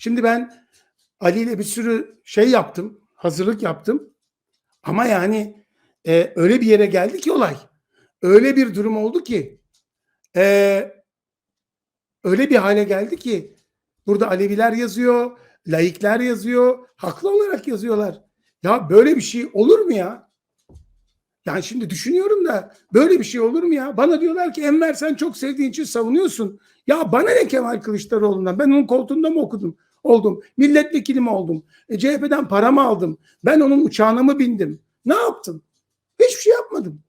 Şimdi ben Ali ile bir sürü şey yaptım, hazırlık yaptım. Ama yani e, öyle bir yere geldi ki olay. Öyle bir durum oldu ki e, öyle bir hale geldi ki burada Aleviler yazıyor, laikler yazıyor, haklı olarak yazıyorlar. Ya böyle bir şey olur mu ya? Yani şimdi düşünüyorum da böyle bir şey olur mu ya? Bana diyorlar ki Enver sen çok sevdiğin için savunuyorsun. Ya bana ne Kemal Kılıçdaroğlu'ndan? Ben onun koltuğunda mı okudum? Oldum. Milletvekili mi oldum? E, CHP'den para mı aldım? Ben onun uçağına mı bindim? Ne yaptım? Hiçbir şey yapmadım.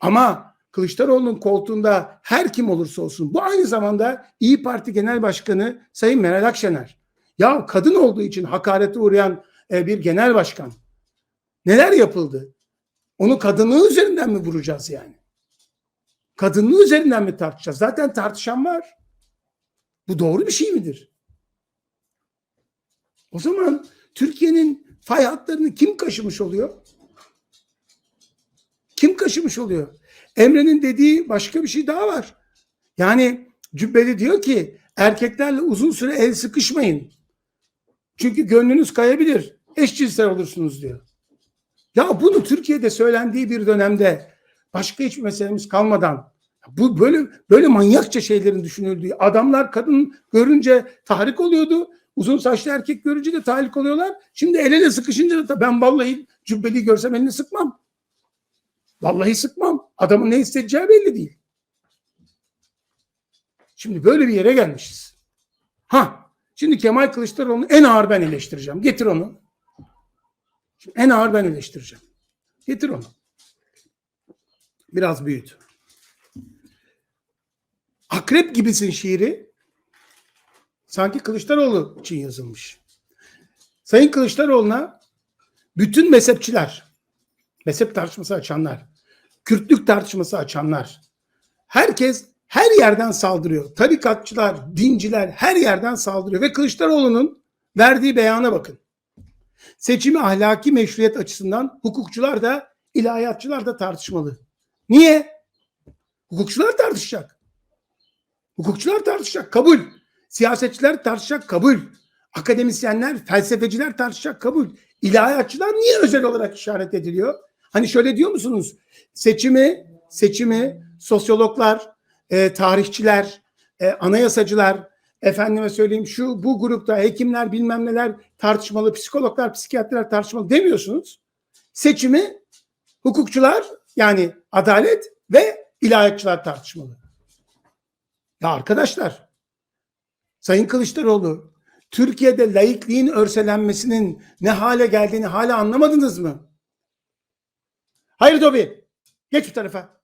Ama Kılıçdaroğlu'nun koltuğunda her kim olursa olsun bu aynı zamanda İyi Parti Genel Başkanı Sayın Meral Akşener. Ya kadın olduğu için hakarete uğrayan e, bir genel başkan. Neler yapıldı? Onu kadınlığı üzerinden mi vuracağız yani? Kadınlığı üzerinden mi tartışacağız? Zaten tartışan var. Bu doğru bir şey midir? O zaman Türkiye'nin fay hatlarını kim kaşımış oluyor? Kim kaşımış oluyor? Emre'nin dediği başka bir şey daha var. Yani Cübbeli diyor ki erkeklerle uzun süre el sıkışmayın. Çünkü gönlünüz kayabilir. Eşcinsel olursunuz diyor. Ya bunu Türkiye'de söylendiği bir dönemde başka hiçbir meselemiz kalmadan bu böyle böyle manyakça şeylerin düşünüldüğü adamlar kadın görünce tahrik oluyordu. Uzun saçlı erkek görünce de tahrik oluyorlar. Şimdi el ele sıkışınca da ben vallahi cübbeli görsem elini sıkmam. Vallahi sıkmam. Adamın ne isteyeceği belli değil. Şimdi böyle bir yere gelmişiz. Ha, şimdi Kemal Kılıçdaroğlu'nu en ağır ben eleştireceğim. Getir onu. Şimdi en ağır ben eleştireceğim. Getir onu. Biraz büyüt. Akrep gibisin şiiri sanki Kılıçdaroğlu için yazılmış. Sayın Kılıçdaroğlu'na bütün mezhepçiler, mezhep tartışması açanlar, Kürtlük tartışması açanlar, herkes her yerden saldırıyor. Tarikatçılar, dinciler her yerden saldırıyor ve Kılıçdaroğlu'nun verdiği beyana bakın. Seçimi ahlaki meşruiyet açısından hukukçular da ilahiyatçılar da tartışmalı. Niye? Hukukçular tartışacak. Hukukçular tartışacak. Kabul. Siyasetçiler tartışacak. Kabul. Akademisyenler, felsefeciler tartışacak. Kabul. İlahiyatçılar niye özel olarak işaret ediliyor? Hani şöyle diyor musunuz? Seçimi, seçimi sosyologlar, e, tarihçiler, e, anayasacılar, efendime söyleyeyim şu bu grupta hekimler bilmem neler tartışmalı, psikologlar, psikiyatrlar tartışmalı demiyorsunuz. Seçimi hukukçular yani adalet ve ilahiyatçılar tartışmalı. Ya arkadaşlar Sayın Kılıçdaroğlu Türkiye'de laikliğin örselenmesinin ne hale geldiğini hala anlamadınız mı? Hayır Dobi. Geç bu tarafa.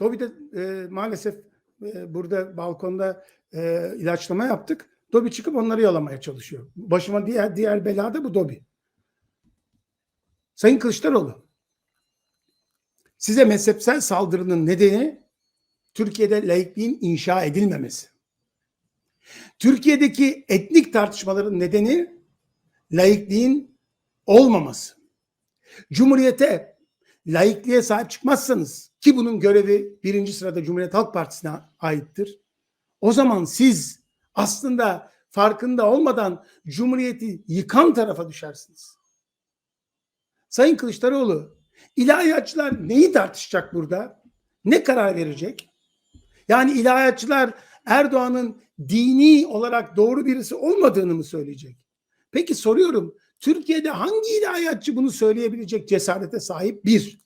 Dobi de e, maalesef e, burada balkonda e, ilaçlama yaptık. Dobi çıkıp onları yalamaya çalışıyor. Başıma diğer diğer bela da bu Dobi. Sayın Kılıçdaroğlu size mezhepsel saldırının nedeni Türkiye'de laikliğin inşa edilmemesi. Türkiye'deki etnik tartışmaların nedeni laikliğin olmaması. Cumhuriyete, laikliğe sahip çıkmazsanız ki bunun görevi birinci sırada Cumhuriyet Halk Partisi'ne aittir. O zaman siz aslında farkında olmadan Cumhuriyeti yıkan tarafa düşersiniz. Sayın Kılıçdaroğlu, ilahiyatçılar neyi tartışacak burada? Ne karar verecek? Yani ilahiyatçılar Erdoğan'ın dini olarak doğru birisi olmadığını mı söyleyecek? Peki soruyorum, Türkiye'de hangi ilahiyatçı bunu söyleyebilecek cesarete sahip? Bir,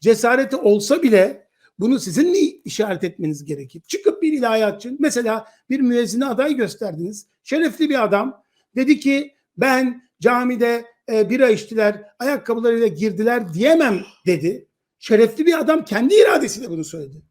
cesareti olsa bile bunu sizin mi işaret etmeniz gerekir? Çıkıp bir ilahiyatçı, mesela bir müezzine aday gösterdiniz. Şerefli bir adam. Dedi ki ben camide e, bira içtiler, ayakkabılarıyla girdiler diyemem dedi. Şerefli bir adam kendi iradesiyle bunu söyledi.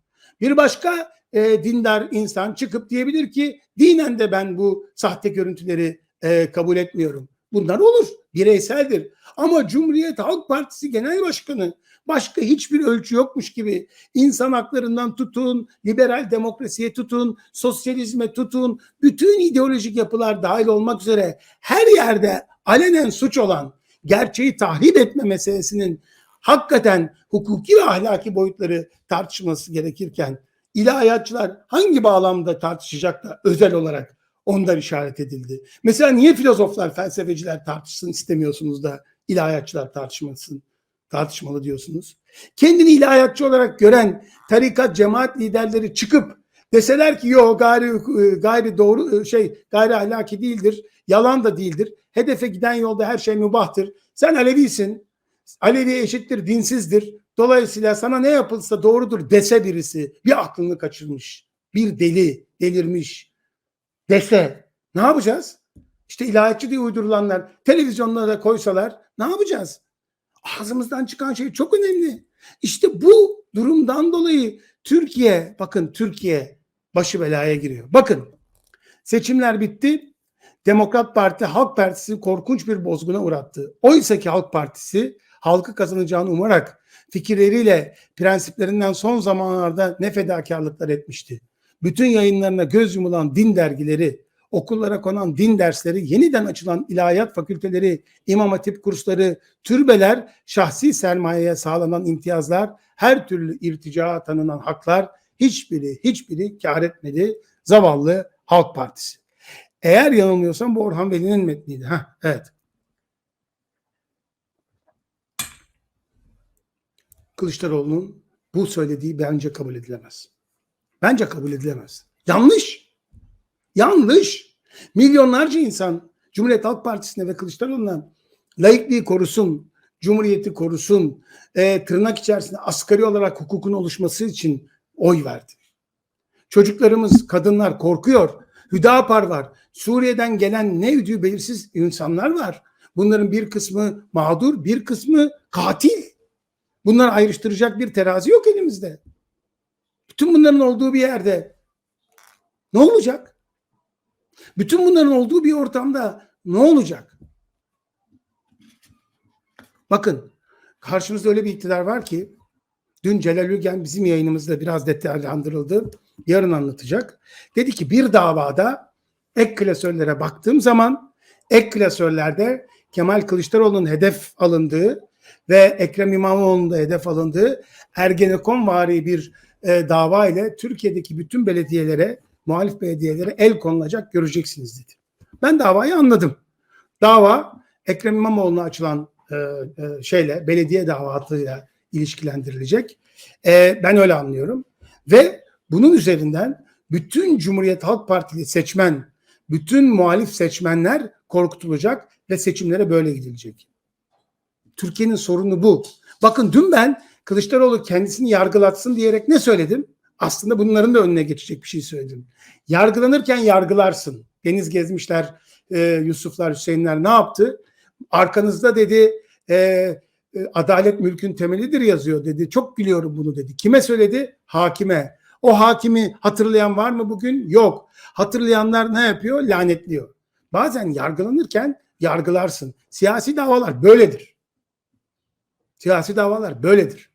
Bir başka e, dindar insan çıkıp diyebilir ki dinen de ben bu sahte görüntüleri e, kabul etmiyorum. Bunlar olur. Bireyseldir. Ama Cumhuriyet Halk Partisi Genel Başkanı başka hiçbir ölçü yokmuş gibi insan haklarından tutun, liberal demokrasiye tutun, sosyalizme tutun, bütün ideolojik yapılar dahil olmak üzere her yerde alenen suç olan gerçeği tahrip etme meselesinin hakikaten hukuki ve ahlaki boyutları tartışması gerekirken ilahiyatçılar hangi bağlamda tartışacak da özel olarak ondan işaret edildi. Mesela niye filozoflar, felsefeciler tartışsın istemiyorsunuz da ilahiyatçılar tartışmasın, tartışmalı diyorsunuz. Kendini ilahiyatçı olarak gören tarikat, cemaat liderleri çıkıp deseler ki yok gayri, gayri doğru şey gayri ahlaki değildir, yalan da değildir. Hedefe giden yolda her şey mübahtır. Sen Alevisin. Alevi eşittir, dinsizdir. Dolayısıyla sana ne yapılsa doğrudur dese birisi bir aklını kaçırmış. Bir deli, delirmiş dese ne yapacağız? İşte ilahiyatçı diye uydurulanlar televizyonlara koysalar ne yapacağız? Ağzımızdan çıkan şey çok önemli. İşte bu durumdan dolayı Türkiye, bakın Türkiye başı belaya giriyor. Bakın seçimler bitti. Demokrat Parti Halk Partisi korkunç bir bozguna uğrattı. Oysa ki Halk Partisi halkı kazanacağını umarak fikirleriyle prensiplerinden son zamanlarda ne fedakarlıklar etmişti. Bütün yayınlarına göz yumulan din dergileri, okullara konan din dersleri, yeniden açılan ilahiyat fakülteleri, imam hatip kursları, türbeler, şahsi sermayeye sağlanan imtiyazlar, her türlü irtica tanınan haklar hiçbiri hiçbiri kar etmedi zavallı Halk Partisi. Eğer yanılmıyorsam bu Orhan Veli'nin metniydi. Heh, evet. Kılıçdaroğlu'nun bu söylediği bence kabul edilemez. Bence kabul edilemez. Yanlış. Yanlış. Milyonlarca insan Cumhuriyet Halk Partisi'ne ve Kılıçdaroğlu'na laikliği korusun, cumhuriyeti korusun, e, tırnak içerisinde asgari olarak hukukun oluşması için oy verdi. Çocuklarımız, kadınlar korkuyor. Hüdapar var. Suriye'den gelen ne üdüğü belirsiz insanlar var. Bunların bir kısmı mağdur, bir kısmı katil. Bunları ayrıştıracak bir terazi yok elimizde. Bütün bunların olduğu bir yerde ne olacak? Bütün bunların olduğu bir ortamda ne olacak? Bakın karşımızda öyle bir iktidar var ki dün Celal Ülgen bizim yayınımızda biraz detaylandırıldı. Yarın anlatacak. Dedi ki bir davada ek klasörlere baktığım zaman ek klasörlerde Kemal Kılıçdaroğlu'nun hedef alındığı ve Ekrem İmamoğlu'nun da hedef alındığı Ergenekon vari bir e, dava ile Türkiye'deki bütün belediyelere, muhalif belediyelere el konulacak göreceksiniz dedi. Ben davayı anladım. Dava Ekrem İmamoğlu'na açılan e, e, şeyle, belediye davatıyla ilişkilendirilecek. E, ben öyle anlıyorum. Ve bunun üzerinden bütün Cumhuriyet Halk Partili seçmen, bütün muhalif seçmenler korkutulacak ve seçimlere böyle gidilecek. Türkiye'nin sorunu bu. Bakın dün ben Kılıçdaroğlu kendisini yargılatsın diyerek ne söyledim? Aslında bunların da önüne geçecek bir şey söyledim. Yargılanırken yargılarsın. Deniz gezmişler, e, Yusuflar, Hüseyinler ne yaptı? Arkanızda dedi e, e, adalet mülkün temelidir yazıyor dedi. Çok biliyorum bunu dedi. Kime söyledi? Hakime. O hakimi hatırlayan var mı bugün? Yok. Hatırlayanlar ne yapıyor? Lanetliyor. Bazen yargılanırken yargılarsın. Siyasi davalar böyledir. Siyasi davalar böyledir.